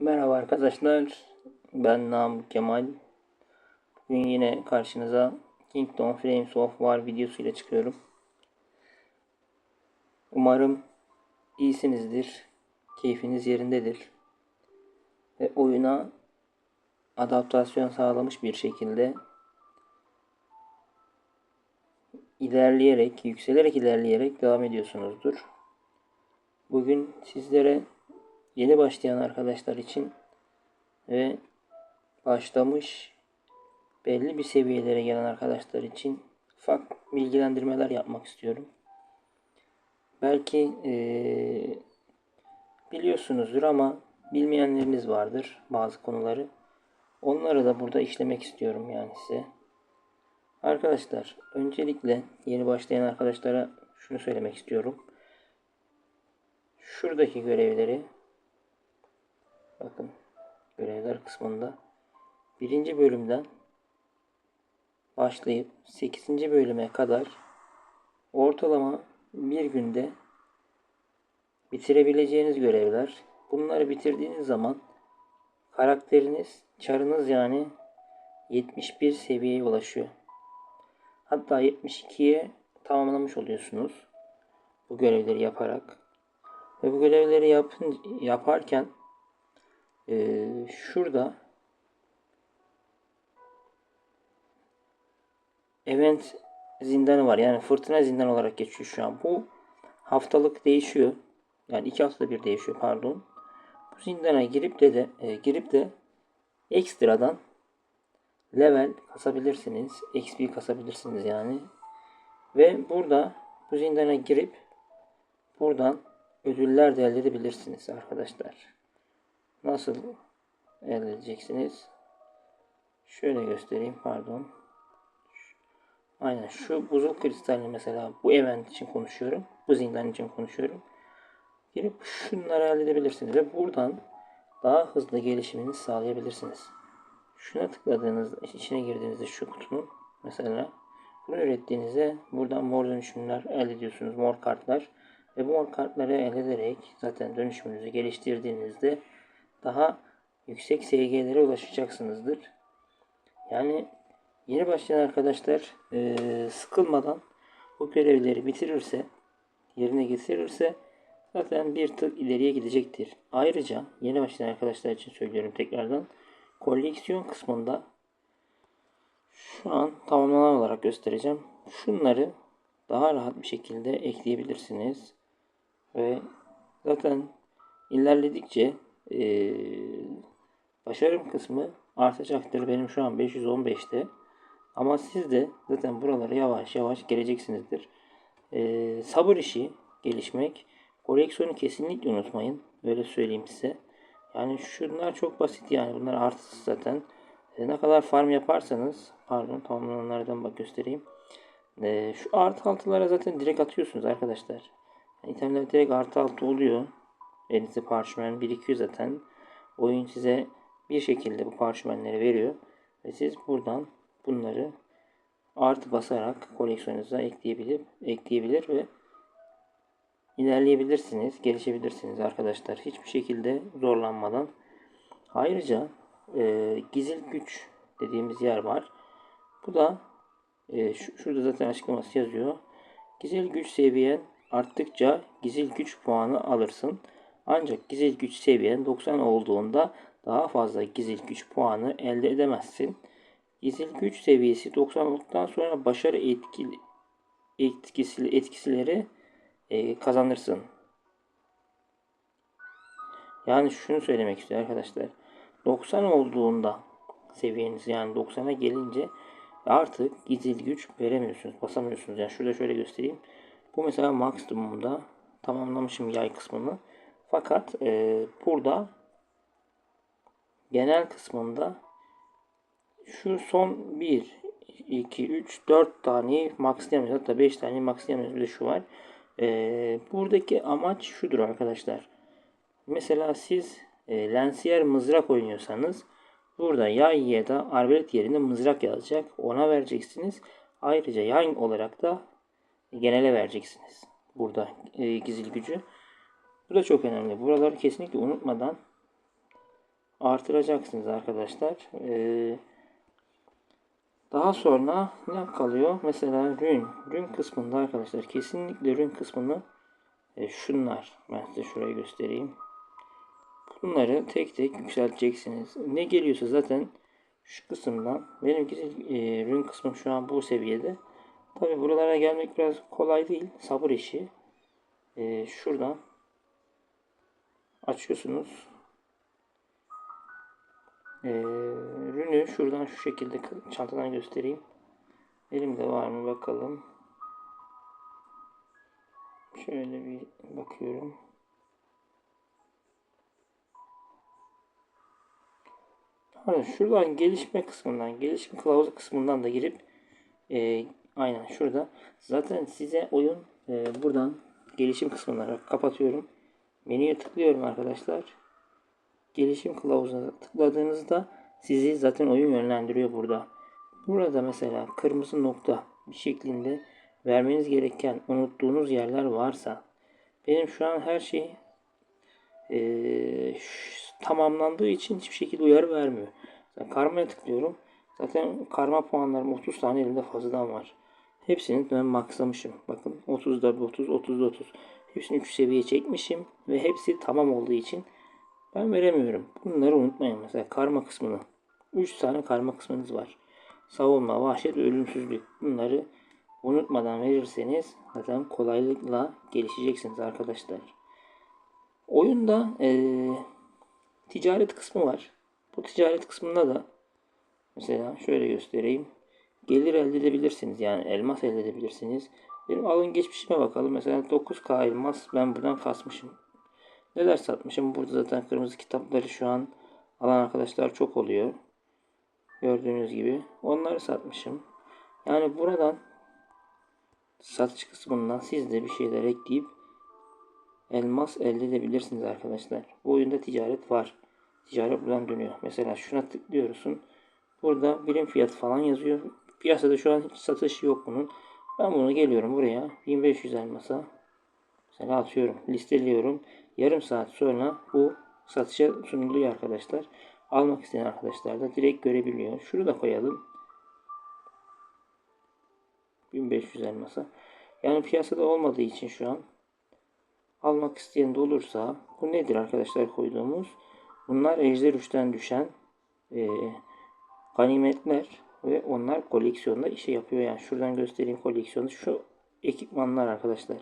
Merhaba arkadaşlar. Ben Namık Kemal. Bugün yine karşınıza Kingdom Frames of War videosu ile çıkıyorum. Umarım iyisinizdir. Keyfiniz yerindedir. Ve oyuna adaptasyon sağlamış bir şekilde ilerleyerek, yükselerek ilerleyerek devam ediyorsunuzdur. Bugün sizlere yeni başlayan arkadaşlar için ve başlamış belli bir seviyelere gelen arkadaşlar için ufak bilgilendirmeler yapmak istiyorum. Belki eee, biliyorsunuzdur ama bilmeyenleriniz vardır bazı konuları. Onları da burada işlemek istiyorum yani size. Arkadaşlar öncelikle yeni başlayan arkadaşlara şunu söylemek istiyorum. Şuradaki görevleri bakın görevler kısmında birinci bölümden başlayıp 8. bölüme kadar ortalama bir günde bitirebileceğiniz görevler. Bunları bitirdiğiniz zaman karakteriniz, çarınız yani 71 seviyeye ulaşıyor. Hatta 72'ye tamamlamış oluyorsunuz. Bu görevleri yaparak. Ve bu görevleri yapın, yaparken eee, şurada event zindanı var. Yani fırtına zindanı olarak geçiyor şu an. Bu haftalık değişiyor. Yani iki haftada bir değişiyor pardon. Bu zindana girip de, de e, girip de ekstradan level kasabilirsiniz. XP kasabilirsiniz yani. Ve burada bu zindana girip buradan ödüller de elde edebilirsiniz arkadaşlar. Nasıl elde edeceksiniz? Şöyle göstereyim pardon. Aynen şu buzul kristalini mesela bu event için konuşuyorum. Bu zindan için konuşuyorum. Girip şunları elde edebilirsiniz ve buradan daha hızlı gelişimini sağlayabilirsiniz. Şuna tıkladığınızda, içine girdiğinizde şu kutunun mesela bunu ürettiğinizde buradan mor dönüşümler elde ediyorsunuz. Mor kartlar. Ve bu mor kartları elde ederek zaten dönüşümünüzü geliştirdiğinizde daha yüksek SG'lere ulaşacaksınızdır. Yani yeni başlayan arkadaşlar eee, sıkılmadan bu görevleri bitirirse, yerine getirirse zaten bir tık ileriye gidecektir. Ayrıca yeni başlayan arkadaşlar için söylüyorum tekrardan. Koleksiyon kısmında şu an tamamlanan olarak göstereceğim. Şunları daha rahat bir şekilde ekleyebilirsiniz. Ve zaten ilerledikçe eee, başarım kısmı artacaktır. Benim şu an 515'te. Ama siz de zaten buralara yavaş yavaş geleceksinizdir. Eee, sabır işi gelişmek. Koleksiyonu kesinlikle unutmayın. Öyle söyleyeyim size. Yani şunlar çok basit yani. Bunlar artısız zaten. E, ne kadar farm yaparsanız pardon tamamlananlardan bak göstereyim. E, şu artı altılara zaten direkt atıyorsunuz arkadaşlar. Yani direkt artı altı oluyor. Elinizde parşömen birikiyor zaten. Oyun size bir şekilde bu parşömenleri veriyor. Ve siz buradan bunları artı basarak koleksiyonunuza ekleyebilir, ekleyebilir ve ilerleyebilirsiniz, gelişebilirsiniz arkadaşlar. Hiçbir şekilde zorlanmadan. Ayrıca e, gizil güç dediğimiz yer var. Bu da e, şu, şurada zaten açıklaması yazıyor. Gizil güç seviyen arttıkça gizil güç puanı alırsın. Ancak gizil güç seviyen 90 olduğunda daha fazla gizil güç puanı elde edemezsin. Gizil güç seviyesi 90 olduktan sonra başarı etkili, etkisi, etkisileri e, kazanırsın. Yani şunu söylemek istiyor arkadaşlar. 90 olduğunda seviyeniz yani 90'a gelince artık gizil güç veremiyorsunuz. Basamıyorsunuz. Yani şurada şöyle göstereyim. Bu mesela maksimumda tamamlamışım yay kısmını. Fakat e, burada genel kısmında şu son 1, 2, 3, 4 tane maxlayamıyoruz. Hatta 5 tane maxlayamıyoruz. Bir şu var. E, buradaki amaç şudur arkadaşlar. Mesela siz e, Lancier mızrak oynuyorsanız burada yay ya da arbelet yerine mızrak yazacak. Ona vereceksiniz. Ayrıca yay olarak da genele vereceksiniz. Burada e, gizil gücü. Bu da çok önemli. Buraları kesinlikle unutmadan artıracaksınız arkadaşlar. Ee, daha sonra ne kalıyor? Mesela rün. Rün kısmında arkadaşlar kesinlikle rün kısmını e, şunlar. Ben size şurayı göstereyim. Bunları tek tek yükselteceksiniz. Ne geliyorsa zaten şu kısımdan benimki e, rün kısmım şu an bu seviyede. Tabi buralara gelmek biraz kolay değil. Sabır işi. E, şuradan açıyorsunuz. E, rünü şuradan şu şekilde çantadan göstereyim. Elimde var mı bakalım. Şöyle bir bakıyorum. Pardon, şuradan gelişme kısmından, gelişme kılavuzu kısmından da girip e, aynen şurada zaten size oyun e, buradan gelişim kısmından kapatıyorum. Menüye tıklıyorum arkadaşlar. Gelişim kılavuzuna tıkladığınızda sizi zaten oyun yönlendiriyor burada. Burada mesela kırmızı nokta bir şeklinde vermeniz gereken unuttuğunuz yerler varsa benim şu an her şey e, tamamlandığı için hiçbir şekilde uyarı vermiyor. Yani karmaya tıklıyorum. Zaten karma puanlarım 30 tane elimde fazladan var. Hepsini ben maxlamışım. Bakın 30'da 30, 30'da 30. Hepsini 3 seviye çekmişim ve hepsi tamam olduğu için ben veremiyorum. Bunları unutmayın. Mesela karma kısmını. 3 tane karma kısmınız var. Savunma, vahşet, ölümsüzlük. Bunları unutmadan verirseniz zaten kolaylıkla gelişeceksiniz arkadaşlar. Oyunda ee, ticaret kısmı var. Bu ticaret kısmında da mesela şöyle göstereyim. Gelir elde edebilirsiniz. Yani elmas elde edebilirsiniz. Benim alın geçmişime bakalım. Mesela 9K elmas ben buradan kasmışım. Neler satmışım? Burada zaten kırmızı kitapları şu an alan arkadaşlar çok oluyor. Gördüğünüz gibi. Onları satmışım. Yani buradan satış kısmından siz de bir şeyler ekleyip elmas elde edebilirsiniz arkadaşlar. Bu oyunda ticaret var. Ticaret buradan dönüyor. Mesela şuna tıklıyorsun. Burada birim fiyatı falan yazıyor. Piyasada şu an satış yok bunun. Ben bunu geliyorum buraya 1500 elmasa mesela atıyorum listeliyorum. Yarım saat sonra bu satışa sunuluyor arkadaşlar. Almak isteyen arkadaşlar da direkt görebiliyor. Şunu da koyalım. 1500 elmasa. Yani piyasada olmadığı için şu an almak isteyen de olursa bu nedir arkadaşlar koyduğumuz? Bunlar ejder 3'ten düşen e, ganimetler ve onlar koleksiyonda işe yapıyor. Yani şuradan göstereyim koleksiyonu. Şu ekipmanlar arkadaşlar.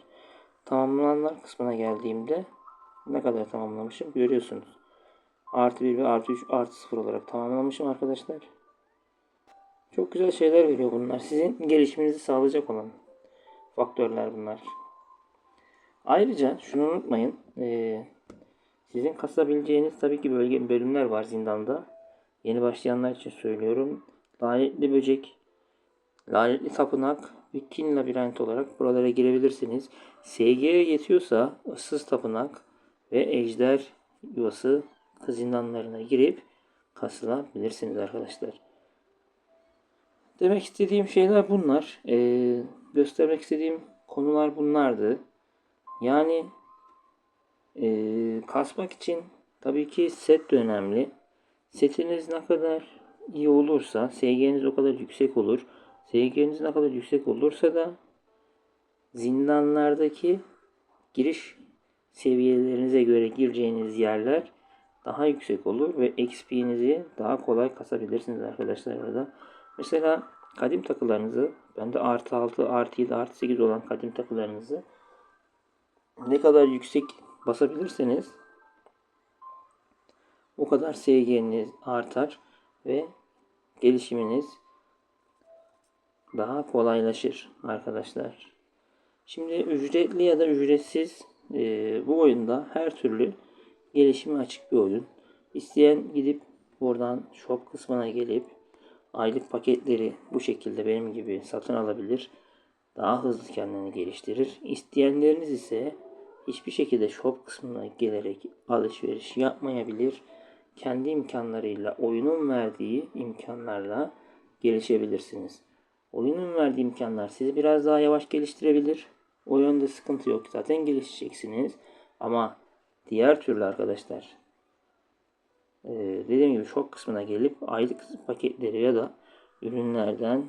Tamamlananlar kısmına geldiğimde ne kadar tamamlamışım görüyorsunuz. Artı 1 ve artı 3 artı 0 olarak tamamlamışım arkadaşlar. Çok güzel şeyler veriyor bunlar. Sizin gelişiminizi sağlayacak olan faktörler bunlar. Ayrıca şunu unutmayın. Ee, sizin kasabileceğiniz tabii ki bölge bölümler var zindanda. Yeni başlayanlar için söylüyorum. Lanetli böcek, lanetli tapınak ve kin labirent olarak buralara girebilirsiniz. SG'ye yetiyorsa ıssız tapınak ve ejder yuvası zindanlarına girip kasılabilirsiniz arkadaşlar. Demek istediğim şeyler bunlar. Ee, göstermek istediğim konular bunlardı. Yani e, kasmak için tabii ki set de önemli. Setiniz ne kadar iyi olursa SG'niz o kadar yüksek olur. SG'niz ne kadar yüksek olursa da zindanlardaki giriş seviyelerinize göre gireceğiniz yerler daha yüksek olur ve XP'nizi daha kolay kasabilirsiniz arkadaşlar orada. Mesela kadim takılarınızı bende artı 6, artı 7, artı 8 olan kadim takılarınızı ne kadar yüksek basabilirseniz o kadar SG'niz artar ve gelişiminiz daha kolaylaşır arkadaşlar. Şimdi ücretli ya da ücretsiz e, bu oyunda her türlü gelişime açık bir oyun. İsteyen gidip buradan shop kısmına gelip aylık paketleri bu şekilde benim gibi satın alabilir. Daha hızlı kendini geliştirir. İsteyenleriniz ise hiçbir şekilde shop kısmına gelerek alışveriş yapmayabilir. Kendi imkanlarıyla, oyunun verdiği imkanlarla gelişebilirsiniz. Oyunun verdiği imkanlar sizi biraz daha yavaş geliştirebilir. O yönde sıkıntı yok. Zaten gelişeceksiniz. Ama diğer türlü arkadaşlar Ee, dediğim gibi şok kısmına gelip aylık paketleri ya da ürünlerden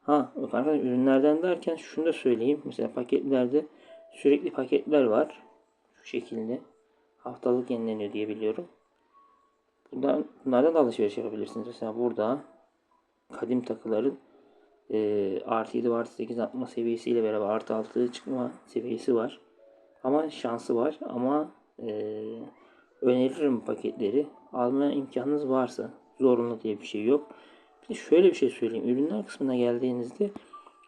ha arkadaşlar ürünlerden derken şunu da söyleyeyim. Mesela paketlerde sürekli paketler var. Şu şekilde. Haftalık yenileniyor diye biliyorum. Bundan, bunlardan da alışveriş yapabilirsiniz. Mesela burada kadim takıların e, artı 7 artı 8 atma seviyesiyle beraber artı 6 çıkma seviyesi var. Ama şansı var. Ama e, öneririm paketleri. Alma imkanınız varsa. Zorunlu diye bir şey yok. Bir şöyle bir şey söyleyeyim. Ürünler kısmına geldiğinizde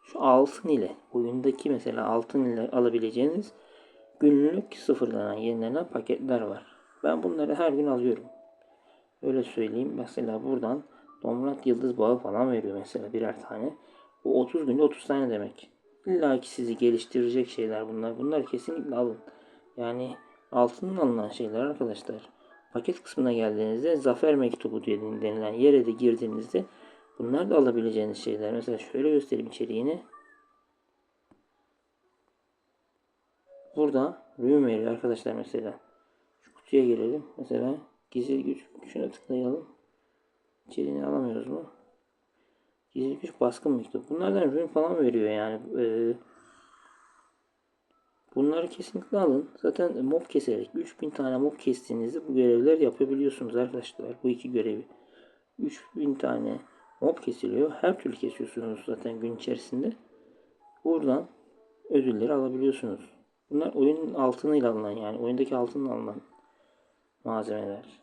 şu altın ile oyundaki mesela altın ile alabileceğiniz günlük sıfırlanan yenilenen paketler var. Ben bunları her gün alıyorum. Öyle söyleyeyim. Mesela buradan Domrat Yıldız Bağı falan veriyor mesela birer tane. Bu 30 günde 30 tane demek. İlla ki sizi geliştirecek şeyler bunlar. Bunlar kesinlikle alın. Yani altından alınan şeyler arkadaşlar. Paket kısmına geldiğinizde zafer mektubu denilen yere de girdiğinizde bunlar da alabileceğiniz şeyler. Mesela şöyle göstereyim içeriğini. Burada rüyum veriyor arkadaşlar mesela. Şu kutuya gelelim. Mesela gizli güç şuna tıklayalım. İçeriğini alamıyoruz mu? Gizli güç baskın mektup. Bunlardan ürün falan veriyor yani. Ee, bunları kesinlikle alın. Zaten mob keserek 3000 tane mob kestiğinizde bu görevleri yapabiliyorsunuz arkadaşlar. Bu iki görevi. 3000 tane mob kesiliyor. Her türlü kesiyorsunuz zaten gün içerisinde. Buradan ödülleri alabiliyorsunuz. Bunlar oyunun altınıyla alınan yani oyundaki altınla alınan malzemeler.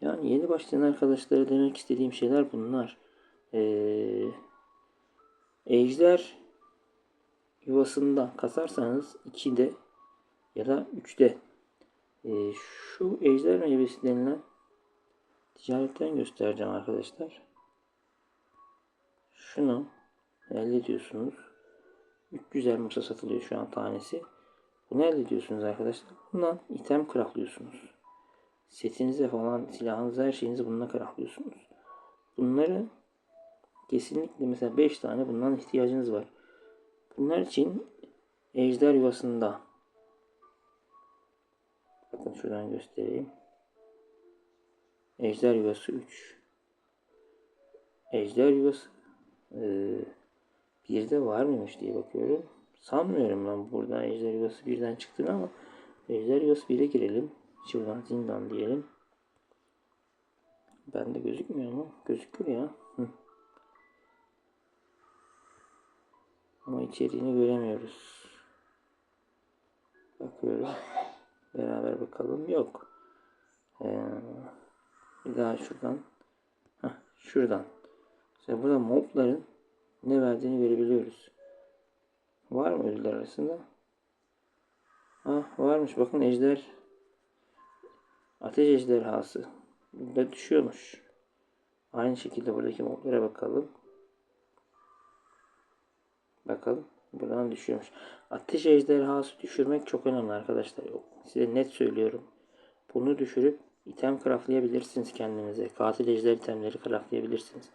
Yani yeni başlayan arkadaşlara demek istediğim şeyler bunlar. Ee, ejder yuvasında kasarsanız 2'de ya da 3'te e, şu ejder meyvesi denilen ticaretten göstereceğim arkadaşlar. Şunu elde ediyorsunuz. 300 elmasa satılıyor şu an tanesi. Bunu elde ediyorsunuz arkadaşlar. Bundan item craftlıyorsunuz. Setinize falan silahınızı her şeyinizi bununla craftlıyorsunuz. Bunları kesinlikle mesela 5 tane bundan ihtiyacınız var. Bunlar için ejder yuvasında bakın şuradan göstereyim. Ejder yuvası 3 Ejder yuvası ee, bir de var mıymış diye bakıyorum. Sanmıyorum ben burada ejder yuvası birden çıktığını ama ejder yuvası 1'e girelim. Şuradan zindan diyelim. Bende gözükmüyor mu? Gözükür ya. Hı. Ama içeriğini göremiyoruz. Bakıyorum. Beraber bakalım. Yok. Ee, bir daha şuradan. Heh, şuradan. İşte burada mobların ne verdiğini görebiliyoruz. Var mı ödüller arasında? Ah varmış. Bakın ejder. Ateş ejderhası. Burada düşüyormuş. Aynı şekilde buradaki moblara bakalım. Bakalım. Buradan düşüyormuş. Ateş ejderhası düşürmek çok önemli arkadaşlar. Size net söylüyorum. Bunu düşürüp item craftlayabilirsiniz kendinize. Katil ejder itemleri craftlayabilirsiniz.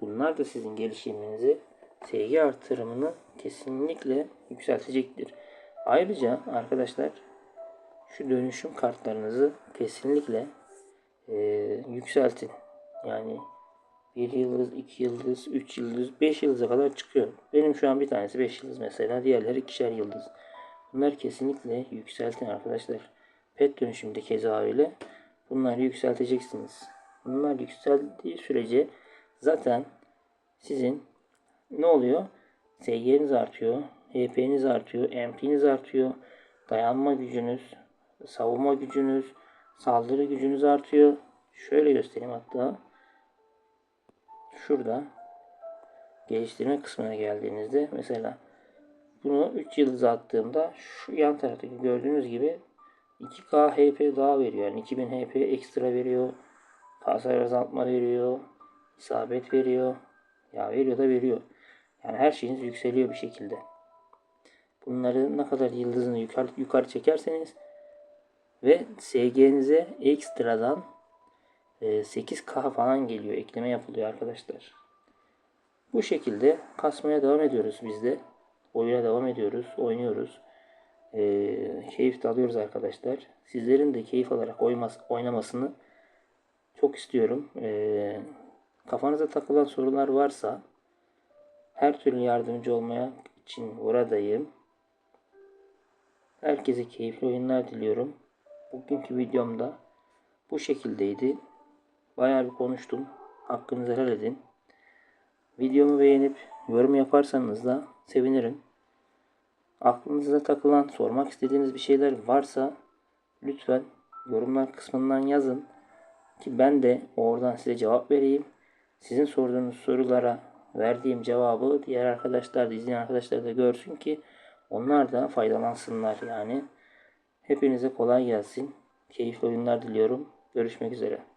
Bunlar da sizin gelişiminizi, sevgi artırımını kesinlikle yükseltecektir. Ayrıca arkadaşlar şu dönüşüm kartlarınızı kesinlikle e, yükseltin. Yani 1 yıldız, 2 yıldız, 3 yıldız, 5 yıldıza kadar çıkıyor. Benim şu an bir tanesi 5 yıldız mesela. Diğerleri ikişer yıldız. Bunlar kesinlikle yükseltin arkadaşlar. Pet dönüşümde keza öyle. Bunları yükselteceksiniz. Bunlar yükseldiği sürece zaten sizin ne oluyor? SG'niz artıyor. HP'niz artıyor. MP'niz artıyor. Dayanma gücünüz, savunma gücünüz, saldırı gücünüz artıyor. Şöyle göstereyim hatta. Şurada geliştirme kısmına geldiğinizde mesela bunu 3 yıldız attığımda şu yan taraftaki gördüğünüz gibi 2K HP daha veriyor. Yani 2000 HP ekstra veriyor. Hasar azaltma veriyor. isabet veriyor. Ya veriyor da veriyor. Yani her şeyiniz yükseliyor bir şekilde. Bunları ne kadar yıldızını yukarı, yukarı çekerseniz ve SG'nize ekstradan 8K falan geliyor. Ekleme yapılıyor arkadaşlar. Bu şekilde kasmaya devam ediyoruz biz de. Oyuna devam ediyoruz. Oynuyoruz. Ee, keyif de alıyoruz arkadaşlar. Sizlerin de keyif alarak oymas- oynamasını çok istiyorum. Ee, kafanıza takılan sorular varsa her türlü yardımcı olmaya için buradayım. Herkese keyifli oyunlar diliyorum. Bugünkü videomda bu şekildeydi. Bayağı bir konuştum. Hakkınızı helal edin. Videomu beğenip yorum yaparsanız da sevinirim. Aklınıza takılan, sormak istediğiniz bir şeyler varsa lütfen yorumlar kısmından yazın ki ben de oradan size cevap vereyim. Sizin sorduğunuz sorulara verdiğim cevabı diğer arkadaşlar da izleyen arkadaşlar da görsün ki onlar da faydalansınlar yani. Hepinize kolay gelsin. Keyifli oyunlar diliyorum. Görüşmek üzere.